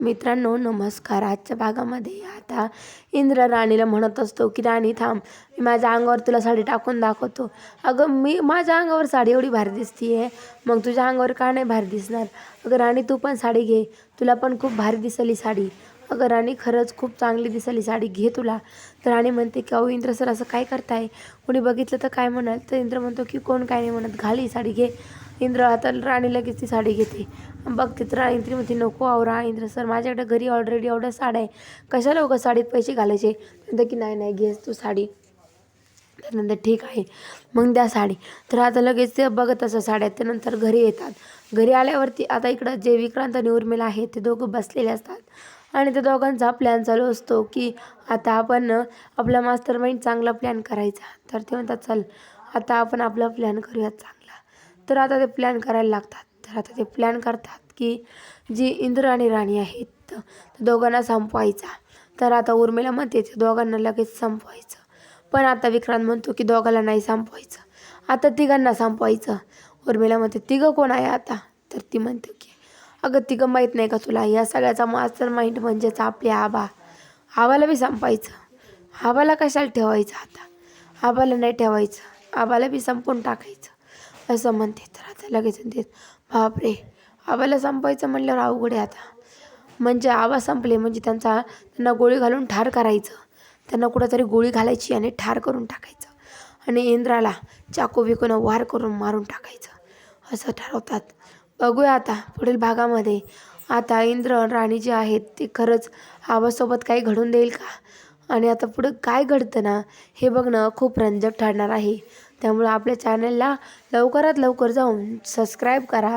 मित्रांनो नमस्कार. आजच्या भागामध्ये आता इंद्र राणीला म्हणत असतो की राणी थांब. मी माझ्या अंगावर तुला साडी टाकून दाखवतो. अगं मी माझ्या अंगावर साडी एवढी भारी दिसती आहे मग तुझ्या अंगावर का नाही भारी दिसणार? अगं राणी तू पण साडी घे. तुला पण खूप भारी दिसली साडी. अगं राणी खरंच खूप चांगली दिसली साडी. घे तुला. तर राणी म्हणते की अहो इंद्र सर असं काय करताय? कोणी बघितलं तर काय म्हणाल? तर इंद्र म्हणतो की कोण काय नाही म्हणत. घाली साडी घे. इंद्र आता राणी लगेच ती साडी घेते. बघते तर इंद्री म्हणते नको आवरा इंद्र सर माझ्याकडे घरी ऑलरेडी एवढ्या साड्या आहे कशाला उगा साडीत पैसे घालायचे? म्हणते की नाही नाही घेस तू साडी. त्यानंतर ठीक आहे. मग द्या साडी. तर आता लगेच ते बघत असं साड्या त्यानंतर घरी येतात. घरी आल्यावरती आता इकडं जे विक्रांत आणि उर्मिला आहे ते दोघं बसलेले असतात. आणि त्या दोघांचा प्लॅन चालू असतो की आता आपण आपला मास्टर माइंड चांगला प्लॅन करायचा. तर ते म्हणतात चल आता आपण आपला प्लॅन करूयात चांगला. तर आता ते प्लॅन करायला लागतात. तर आता ते प्लॅन करतात की जी इंद्र आणि राणी आहेत दोघांना संपवायचा. तर आता उर्मिला म्हणते ते दोघांना लगेच संपवायचं. पण आता विक्रांत म्हणतो की दोघांना नाही संपवायचं. आता तिघांना संपवायचं. उर्मिला म्हणते तिघं कोण आहे आता? तर ती म्हणते की अगं तिघं माहीत नाही का तुला? या सगळ्याचा मास्टर माइंड म्हणजेच आपले आबा. आबाला बी संपायचं आबाला कशाला ठेवायचं आता? आबाला नाही ठेवायचं. आबाला बी संपून टाकायचं. असं म्हणते. तर आता लगेच म्हणते बापरे आबाला संपायचं म्हणल्यावर अवघड आहे आता. म्हणजे आबा संपले म्हणजे त्यांचा त्यांना गोळी घालून ठार करायचं. त्यांना कुठंतरी गोळी घालायची आणि ठार करून टाकायचं. आणि इंद्राला चाकू विकून वार करून मारून टाकायचं. असं ठरवतात. बघूया आता पुढील भागामध्ये. आता इंद्र राणी जे आहेत ते खरंच आबासोबत काही घडून देईल का? आणि आता पुढं काय घडतं ना हे बघणं खूप रंजक ठरणार आहे. त्यामुळं आपल्या चॅनलला लवकरात लवकर जाऊन सबस्क्राईब करा.